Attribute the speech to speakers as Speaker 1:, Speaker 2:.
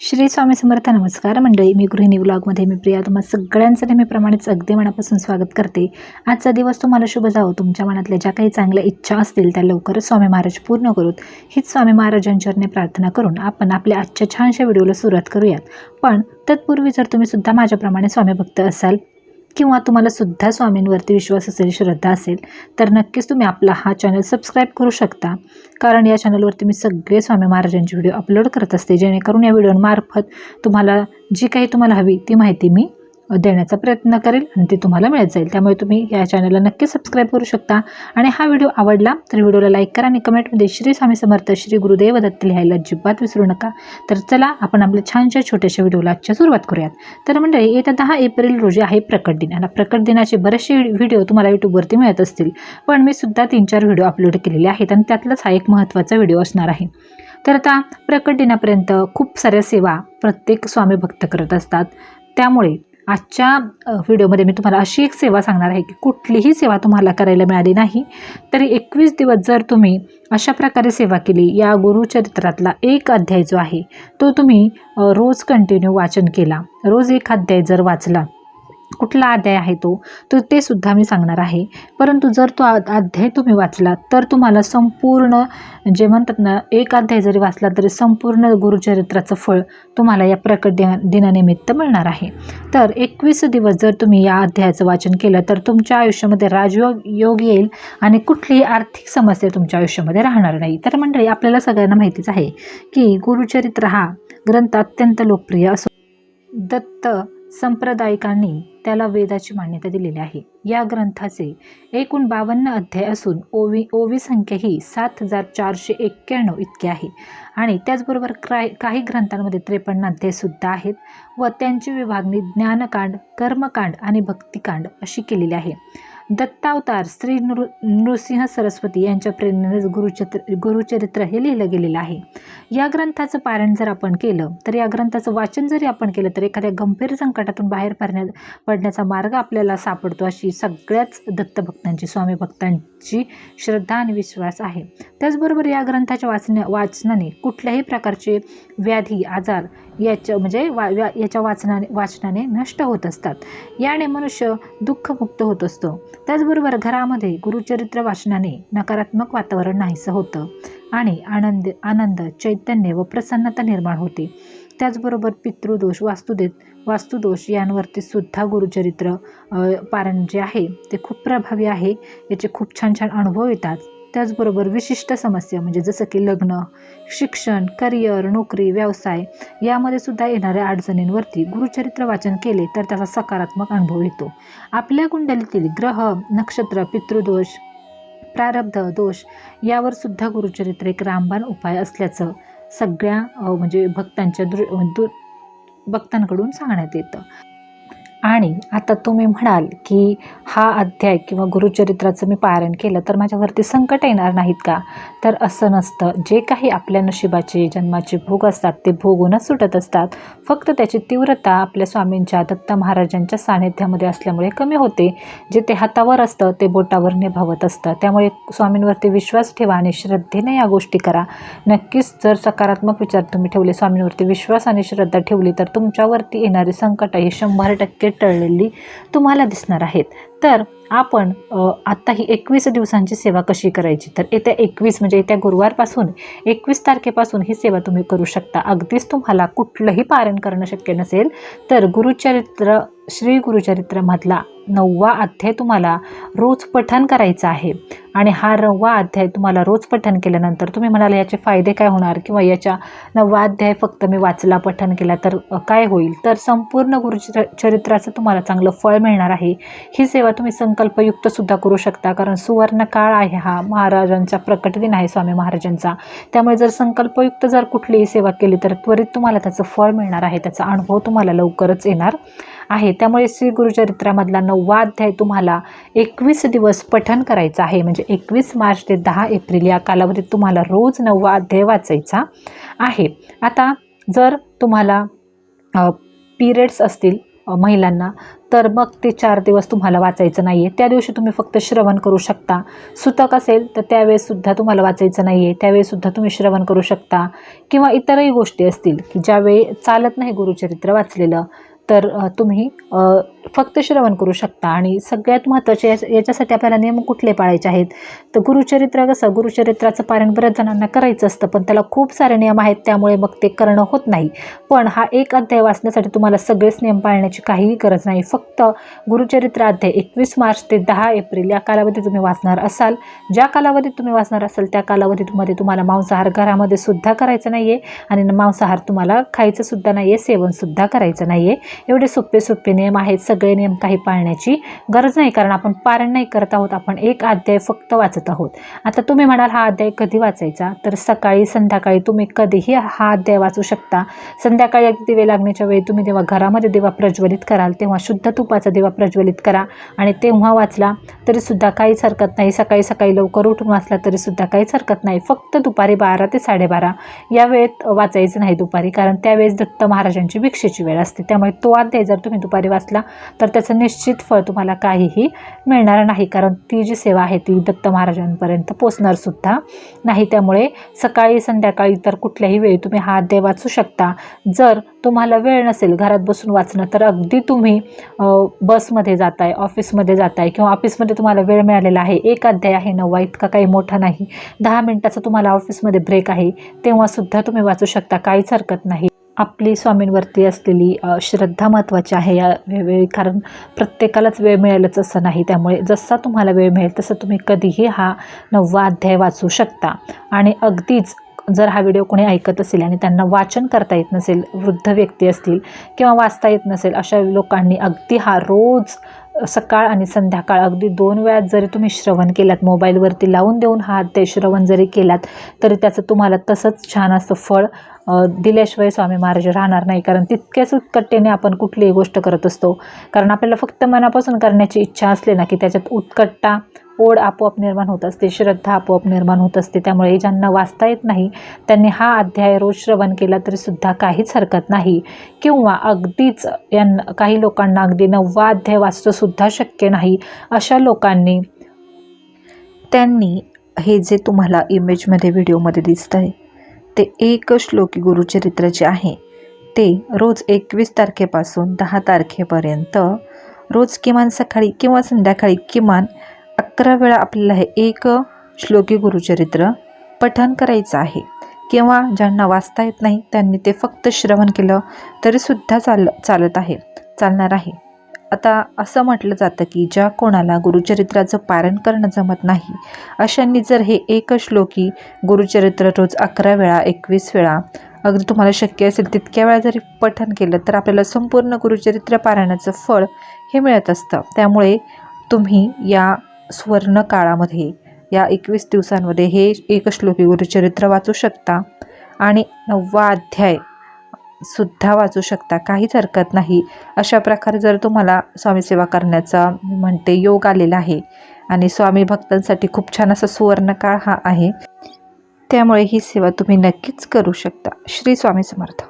Speaker 1: श्री स्वामी समर्थ नमस्कार. मंडळी मी गृहिणी व्लॉगमध्ये मी प्रिया. तुम्हाला सगळ्यांचं नेहमीप्रमाणेच अगदी मनापासून स्वागत करते. आजचा दिवस तुम्हाला शुभ जावो. तुमच्या मनातल्या ज्या काही चांगल्या इच्छा असतील त्या लवकरच स्वामी महाराज पूर्ण करूत. हीच स्वामी महाराजांच्यावरने प्रार्थना करून आपण आपल्या आजच्या छानशा व्हिडिओला सुरुवात करूयात. पण तत्पूर्वी जर तुम्ही सुद्धा माझ्याप्रमाणे स्वामी भक्त असाल किंवा तुम्हाला सुद्धा स्वामींवरती विश्वास असेल श्रद्धा असेल तर नक्कीच तुम्ही आपला हा चॅनल सबस्क्राईब करू शकता. कारण या चॅनलवरती मी सगळे स्वामी महाराजांचे व्हिडिओ अपलोड करत असते जेणेकरून या व्हिडिओमार्फत तुम्हाला जी काही तुम्हाला हवी ती माहिती मी देण्याचा प्रयत्न करेल आणि ते तुम्हाला मिळत जाईल. त्यामुळे तुम्ही या चॅनलला नक्की सबस्क्राईब करू शकता. आणि हा व्हिडिओ आवडला तर व्हिडिओला लाईक करा आणि कमेंटमध्ये श्री स्वामी समर्थ श्री गुरुदेव दत्त लिहायला अजिबात विसरू नका. तर चला आपण आपल्या छानशा छोट्याशा व्हिडिओला आजच्या सुरुवात करूयात. तर मंडळी येत्या दहा एप्रिल रोजी आहे प्रकट दिन. आणि प्रकट दिनाचे बरेचसे व्हिडिओ तुम्हाला यूट्यूबवरती मिळत असतील. पण मी सुद्धा तीन चार व्हिडिओ अपलोड केलेले आहेत आणि त्यातलाच हा एक महत्त्वाचा व्हिडिओ असणार आहे. तर आता प्रकट दिनापर्यंत खूप साऱ्या सेवा प्रत्येक स्वामी भक्त करत असतात. त्यामुळे आजच्या व्हिडिओमध्ये मी तुम्हाला अशी एक सेवा सांगणार आहे की कुठलीही सेवा तुम्हाला करायला मिळाली नाही तरी एकवीस दिवस जर तुम्ही अशा प्रकारे सेवा केली या गुरुचरित्रातला एक अध्याय जो आहे तो तुम्ही रोज कंटिन्यू वाचन केला. रोज एक अध्याय जर वाचला कुठला अध्याय आहे तो तर ते सुद्धा मी सांगणार आहे. परंतु जर तो अध्याय तुम्ही वाचला तर तुम्हाला संपूर्ण जे म्हणतात ना एक अध्याय जरी वाचला तरी संपूर्ण गुरुचरित्राचं फळ तुम्हाला या प्रकट दिना दिनानिमित्त मिळणार आहे. तर एकवीस दिवस जर तुम्ही या अध्यायाचं वाचन केलं तर तुमच्या आयुष्यामध्ये राजयोग योग येईल आणि कुठलीही आर्थिक समस्या तुमच्या आयुष्यामध्ये राहणार नाही. तर मंडळी आपल्याला सगळ्यांना माहितीच आहे की गुरुचरित्र हा ग्रंथ अत्यंत लोकप्रिय असो दत्त संप्रदायिकांनी त्याला वेदाची मान्यता दिलेली आहे. या ग्रंथाचे एकूण बावन्न अध्याय असून ओवी ओवी संख्या ही सात हजार चारशे एक्क्याण्णव इतकी आहे. आणि त्याचबरोबर क्राय काही ग्रंथांमध्ये त्रेपन्न अध्यायसुद्धा आहेत व त्यांची विभागणी ज्ञानकांड कर्मकांड आणि भक्तिकांड अशी केलेली आहे. दत्तावतार श्री नृ नृसिंह सरस्वती यांच्या प्रेरणेनेच गुरुचरित्र गुरुचरित्र हे लिहिलं गेलेलं आहे. या ग्रंथाचं पारायण जर आपण केलं तर या ग्रंथाचं वाचन जरी आपण केलं तर एखाद्या गंभीर संकटातून बाहेर पडण्या पडण्याचा मार्ग आपल्याला सापडतो अशी सगळ्याच दत्तभक्तांची स्वामी भक्तांची श्रद्धा आणि विश्वास आहे. त्याचबरोबर या ग्रंथाच्या वाचण्या वाचनाने कुठल्याही प्रकारचे व्याधी आजार याच्या म्हणजे वा व्या याच्या वाचनाने वाचनाने नष्ट होत असतात. याने मनुष्य दुःखमुक्त होत असतो. त्याचबरोबर घरामध्ये गुरुचरित्र वाचनाने नकारात्मक वातावरण नाहीसं होतं आणि आनंद आनंद चैतन्य व प्रसन्नता निर्माण होते. त्याचबरोबर पितृदोष वास्तुदेत वास्तुदोष यांवरती सुद्धा गुरुचरित्र पारण जे आहे ते खूप प्रभावी आहे. याचे खूप छान छान अनुभव येतात. त्याचबरोबर विशिष्ट समस्या म्हणजे जसं की लग्न शिक्षण करिअर नोकरी व्यवसाय यामध्ये सुद्धा येणाऱ्या अडचणींवरती गुरुचरित्र वाचन केले तर त्याचा सकारात्मक अनुभव येतो. आपल्या कुंडलीतील ग्रह नक्षत्र पितृदोष प्रारब्ध दोष यावर सुद्धा गुरुचरित्र एक रामबाण उपाय असल्याचं सगळ्या म्हणजे भक्तांच्या दृ दु भक्तांकडून सांगण्यात येतं. आणि आता तुम्ही म्हणाल की हा अध्याय किंवा गुरुचरित्राचं मी पारायण केलं तर माझ्यावरती संकट येणार नाहीत का? तर असं नसतं. जे काही आपल्या नशिबाचे जन्माचे भोग असतात ते भोगूनच सुटत असतात. फक्त त्याची तीव्रता आपल्या स्वामींच्या दत्त महाराजांच्या सानिध्यामध्ये असल्यामुळे कमी होते. जे ते हातावर असतं ते बोटावर निभावत असतं. त्यामुळे स्वामींवरती विश्वास ठेवा आणि श्रद्धेने या गोष्टी करा. नक्कीच जर सकारात्मक विचार तुम्ही ठेवले स्वामींवरती विश्वास आणि श्रद्धा ठेवली तर तुमच्यावरती येणारे संकट हे शंभर टक्के टळलेली तुम्हाला दिसणार आहेत. तर आपण आत्ता ही एकवीस दिवसांची सेवा कशी करायची? तर येत्या एकवीस म्हणजे येत्या गुरुवारपासून एकवीस तारखेपासून ही सेवा तुम्ही करू शकता. अगदीच तुम्हाला कुठलंही पारण करणं शक्य नसेल तर गुरुचरित्र श्री गुरुचरित्रमधला नववा अध्याय तुम्हाला रोज पठन करायचं आहे. आणि हा नववा अध्याय तुम्हाला रोज पठन केल्यानंतर तुम्ही म्हणाल याचे फायदे काय होणार? किंवा याच्या नववा अध्याय फक्त मी वाचला पठन केला तर काय होईल? तर संपूर्ण गुरुचर चरित्राचं तुम्हाला चांगलं फळ मिळणार आहे. ही सेवा तुम्ही संकल्पयुक्तसुद्धा करू शकता कारण सुवर्ण काळ आहे हा. महाराजांचा प्रकट दिन आहे स्वामी महाराजांचा. त्यामुळे जर संकल्पयुक्त जर कुठलीही सेवा केली तर त्वरित तुम्हाला त्याचं फळ मिळणार आहे. त्याचा अनुभव तुम्हाला लवकरच येणार. आहे. त्यामुळे श्री गुरुचरित्रामधला नववा अध्याय तुम्हाला एकवीस दिवस पठण करायचं आहे. म्हणजे एकवीस मार्च ते दहा एप्रिल या कालावधीत तुम्हाला रोज नववा अध्याय वाचायचा आहे. आता जर तुम्हाला पिरियड्स असतील महिलांना तर मग ते चार दिवस तुम्हाला वाचायचं नाही आहे त्या दिवशी तुम्ही फक्त श्रवण करू शकता. सुतक असेल तर त्यावेळेससुद्धा तुम्हाला वाचायचं नाही आहे त्यावेळेससुद्धा तुम्ही श्रवण करू शकता. किंवा इतरही गोष्टी असतील की ज्यावेळी चालत नाही गुरुचरित्र वाचलेलं तर तुम्ही फक्त श्रवण करू शकता. आणि सगळ्यात महत्त्वाचे याच्यासाठी आपल्याला नियम कुठले पाळायचे आहेत? तर गुरुचरित्र कसं? गुरुचरित्राचं पारण बऱ्याच जणांना करायचं असतं पण त्याला खूप सारे नियम आहेत त्यामुळे मग ते करणं होत नाही. पण हा एक अध्याय वाचण्यासाठी तुम्हाला सगळेच नियम पाळण्याची काहीही गरज नाही. फक्त गुरुचरित्र अध्याय एकवीस मार्च ते दहा एप्रिल या कालावधीत तुम्ही वाचणार असाल. ज्या कालावधीत तुम्ही वाचणार असाल त्या कालावधीमध्ये तुम्हाला मांसाहार घरामध्ये सुद्धा करायचं नाही आहे आणि मांसाहार तुम्हाला खायचं सुद्धा नाही आहे सेवनसुद्धा करायचं नाही आहे एवढे सोपे सोपे नियम आहेत. सगळे नियम काही पाळण्याची गरज नाही कारण आपण पारण नाही करत आहोत आपण एक अध्याय फक्त वाचत आहोत. आता तुम्ही म्हणाल हा अध्याय कधी वाचायचा? तर सकाळी संध्याकाळी तुम्ही कधीही हा अध्याय वाचू शकता. संध्याकाळी अगदी दिवे लागण्याच्या वेळी तुम्ही जेव्हा घरामध्ये दिवा प्रज्वलित कराल तेव्हा शुद्ध तुपाचा दिवा प्रज्वलित करा आणि तेव्हा वाचला तरीसुद्धा काहीच हरकत नाही. सकाळी सकाळी लवकर उठून वाचला तरीसुद्धा काहीच हरकत नाही. फक्त दुपारी बारा ते साडेबारा या वेळेत वाचायचं नाही दुपारी कारण त्यावेळेस दत्त महाराजांची भिक्षेची वेळ असते. त्यामुळे तो अध्याय जर तुम्ही दुपारी वाचला तर त्याचं निश्चित फळ तुम्हाला काहीही मिळणार नाही. कारण ती जी सेवा आहे ती दत्त महाराजांपर्यंत पोचणारसुद्धा नाही. त्यामुळे सकाळी संध्याकाळी तर कुठल्याही वेळी तुम्ही हा अध्याय वाचू शकता. जर तुम्हाला वेळ नसेल घरात बसून वाचणं तर अगदी तुम्ही बसमध्ये जाताय ऑफिसमध्ये जाताय किंवा ऑफिसमध्ये तुम्हाला वेळ मिळालेला आहे. एक अध्याय आहे नववा इतका काही मोठा नाही. दहा मिनटाचा तुम्हाला ऑफिसमध्ये ब्रेक आहे. तेव्हासुद्धा तुम्ही वाचू शकता. काहीच हरकत नाही. आपली स्वामींवरती असलेली श्रद्धा महत्त्वाची आहे या वेळी कारण प्रत्येकालाच वेळ मिळेलच असं नाही. त्यामुळे जसा तुम्हाला वेळ मिळेल तसं तुम्ही कधीही हा नववा अध्याय वाचू शकता. आणि अगदीच जर हा व्हिडिओ कोणी ऐकत असेल आणि त्यांना वाचन करता येत नसेल वृद्ध व्यक्ती असतील किंवा वाचता येत नसेल अशा लोकांनी अगदी हा रोज सकाळ आणि संध्याकाळ. अगदी दोन वेळात जरी तुम्ही श्रवण केलात मोबाईलवरती लावून देऊन हा ते श्रवण जरी केलात तरी त्याचं तुम्हाला तसंच छान असं फळ दिल्याशिवाय स्वामी महाराज राहणार नाही. कारण तितक्याच उत्कट्टेने आपण कुठलीही गोष्ट करत असतो. कारण आपल्याला फक्त मनापासून करण्याची इच्छा असली ना की त्याच्यात उत्कट्टा ओढ आपोआप निर्माण होत असते श्रद्धा आपोआप निर्माण होत असते. त्यामुळे ज्यांना वाचता येत नाही त्यांनी हा अध्याय रोज श्रवण केला तरीसुद्धा काहीच हरकत नाही. किंवा अगदीच यांना काही लोकांना अगदी नववा अध्याय वाचणंसुद्धा शक्य नाही. अशा लोकांनी त्यांनी हे जे तुम्हाला इमेजमध्ये व्हिडिओमध्ये दिसतं आहे ते एक श्लोकी गुरुचरित्र जे आहे ते रोज एकवीस तारखेपासून दहा तारखेपर्यंत रोज किमान सकाळी किंवा संध्याकाळी किमान अकरा वेळा आपल्याला हे एक श्लोकी गुरुचरित्र पठण करायचं आहे. किंवा ज्यांना वाचता येत नाही त्यांनी ते फक्त श्रवण केलं तरीसुद्धा चाल चालत आहे चालणार आहे. आता असं म्हटलं जातं की ज्या कोणाला गुरुचरित्राचं पारण करणं जमत नाही अशांनी जर हे एक श्लोकी गुरुचरित्र रोज अकरा वेळा एकवीस वेळा अगदी तुम्हाला शक्य असेल तितक्या वेळा जरी पठण केलं तर आपल्याला संपूर्ण गुरुचरित्र पारायणाचं फळ हे मिळत असतं. त्यामुळे तुम्ही या सुवर्ण काळामध्ये या एकवीस दिवसांमध्ये हे एक श्लोकी गुरुचरित्र वाचू शकता. आणि नववा अध्याय सुद्धा वाचू शकता. काहीच हरकत नाही. अशा प्रकारे जर तुम्हाला स्वामी सेवा करण्याचा म्हणते योग आलेला आहे आणि स्वामी भक्तांसाठी खूप छान असा सुवर्णकाळ हा आहे त्यामुळे ही सेवा तुम्ही नक्कीच करू शकता. श्री स्वामी समर्थ.